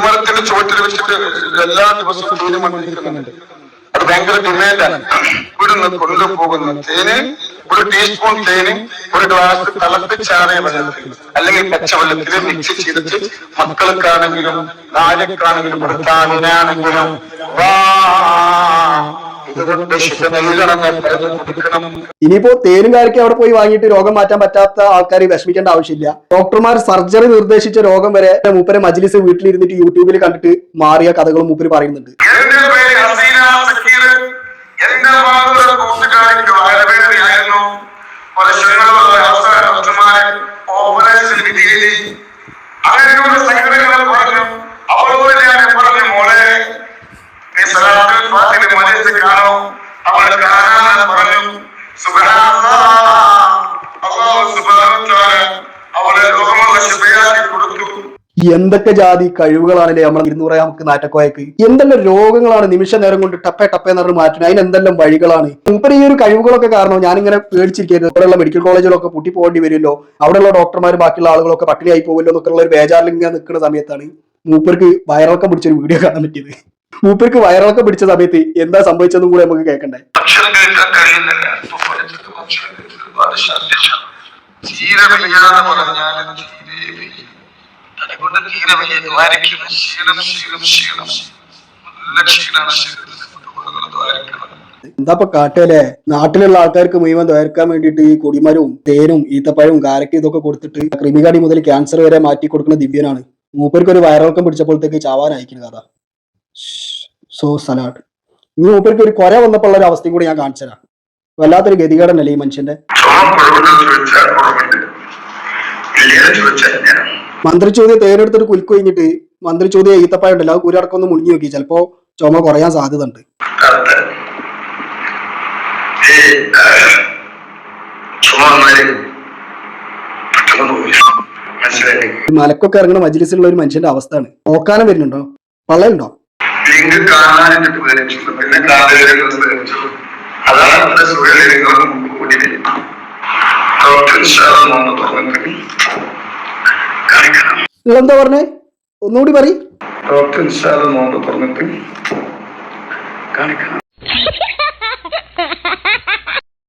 പുളിമരത്തിന്റെ ചുവട്ടിൽ വെച്ചിട്ട് എല്ലാ ദിവസവും തേന് മന്ത്രിക്കുന്നുണ്ട് അത് ഭയങ്കര ഡിമാൻഡാണ് ഇവിടുന്ന് കൊണ്ടുപോകുന്ന തേന് ഒരു ടീസ്പൂൺ തേന് ഒരു ഗ്ലാസ് തിളപ്പിച്ചാറിയ വെള്ളത്തിൽ അല്ലെങ്കിൽ പച്ചവെള്ളത്തിൽ മിക്സ് ചെയ്തിട്ട് മക്കൾക്കാണെങ്കിലും നാരക്കാണെങ്കിലും ഭർത്താവിനാണെങ്കിലും വാ! ഇനിയിപ്പോ തേനും കാര്യം അവിടെ പോയി വാങ്ങിയിട്ട് രോഗം മാറ്റാൻ പറ്റാത്ത ആൾക്കാർ വിഷമിക്കേണ്ട ആവശ്യമില്ല. ഡോക്ടർമാർ സർജറി നിർദ്ദേശിച്ച രോഗം വരെ മൂപ്പരെ മജ്ലിസ് വീട്ടിലിരുന്നിട്ട് യൂട്യൂബിൽ കണ്ടിട്ട് മാറിയ കഥകളും മൂപ്പര് പറയുന്നുണ്ട്. എന്റെ മാതൃ കൂട്ടുകാരിക്ക് വയറുവേദനയായിരുന്നു ഡോക്ടർമാരെ ഓപ്പറേഷൻ എന്തൊക്കെ ജാതി കഴിവുകളാണല്ലേ നമ്മൾ ഇരുന്നൂറ് നമുക്ക് നാറ്റക്കോയക്ക്? എന്തെല്ലാം രോഗങ്ങളാണ് നിമിഷ നേരം കൊണ്ട് ടപ്പേ ടപ്പേ എന്ന് മാറ്റുന്നത്? അതിന് എന്തെല്ലാം വഴികളാണ്? ഇപ്പം ഈ ഒരു കഴിവുകളൊക്കെ കാരണം ഞാനിങ്ങനെ പേടിച്ചിരിക്കുന്നത് ഇവിടെയുള്ള മെഡിക്കൽ കോളേജിലൊക്കെ പൊട്ടി പോകേണ്ടി വരുമല്ലോ. അവിടെയുള്ള ഡോക്ടർമാർ ബാക്കിയുള്ള ആളുകളൊക്കെ പട്ടിണിയായി പോകുമല്ലോ എന്നൊക്കെ ഉള്ള ഒരു ബേജാറിൽ ഇങ്ങനെ നിൽക്കുന്ന സമയത്താണ് മൂപ്പർക്ക് വയറിളക്കം പിടിച്ചൊരു വീഡിയോ കാണാൻ പറ്റിയത്. മൂപ്പർക്ക് വയറിളക്കം പിടിച്ച സമയത്ത് എന്താ സംഭവിച്ചതെന്നും കൂടെ നമുക്ക് കേൾക്കണ്ടേ? ഭക്ഷണം കഴിക്കാൻ കഴിയുന്നില്ല. തീരെ ക്ഷീണം ക്ഷീണം നല്ല കാട്ടല്ലേ നാട്ടിലുള്ള ആൾക്കാർക്ക് മുഴുവൻ ദ്വയർക്കാൻ വേണ്ടിയിട്ട് ഈ കൊടിമരവും തേനും ഈത്തപ്പഴവും കാരക്ക ഇതൊക്കെ കൊടുത്തിട്ട് ക്രിമികാടി മുതൽ ക്യാൻസർ വരെ മാറ്റി കൊടുക്കുന്ന ദിവ്യനാണ്. മൂപ്പർക്ക് ഒരു വയറിളക്കം പിടിച്ചപ്പോഴത്തേക്ക് ചാവാനായിരിക്കുന്നു കഥ. So salad. ഇനി മൂപ്പർക്ക് ഒരു കൊര വന്നപ്പോൾ ഒരു അവസ്ഥയും കൂടി ഞാൻ കാണിച്ചുതരാം വല്ലാത്തൊരു ഗതികേടനല്ലേ ഈ മനുഷ്യന്റെ? മന്ത്രിച്ചോദ്യം തേനെടുത്തിട്ട് കുലുക്ക് കഴിഞ്ഞിട്ട് മന്ത്രി ചോദ്യം ഈത്തപ്പായ ഉണ്ടല്ലോ അത് കുരടക്കം ഒന്ന് മുടിഞ്ഞു നോക്കി ചിലപ്പോ ചുമ കുറയാൻ സാധ്യത ഉണ്ട് മലക്കൊക്കെ ഇറങ്ങുന്ന മജ്ലിസിലുള്ള ഒരു മനുഷ്യന്റെ അവസ്ഥയാണ് ഓക്കാനം വരുന്നുണ്ടോ പള്ളയുണ്ടോ അതാണ് നമ്മുടെ സുഖലിംഗം കൂടി ഡോക്ടർ ഇൻഷാല്ലാന്ന് പറഞ്ഞിട്ട് കാണിക്കണം നിങ്ങളെന്താ പറഞ്ഞേ? ഒന്നുകൂടി പറയും.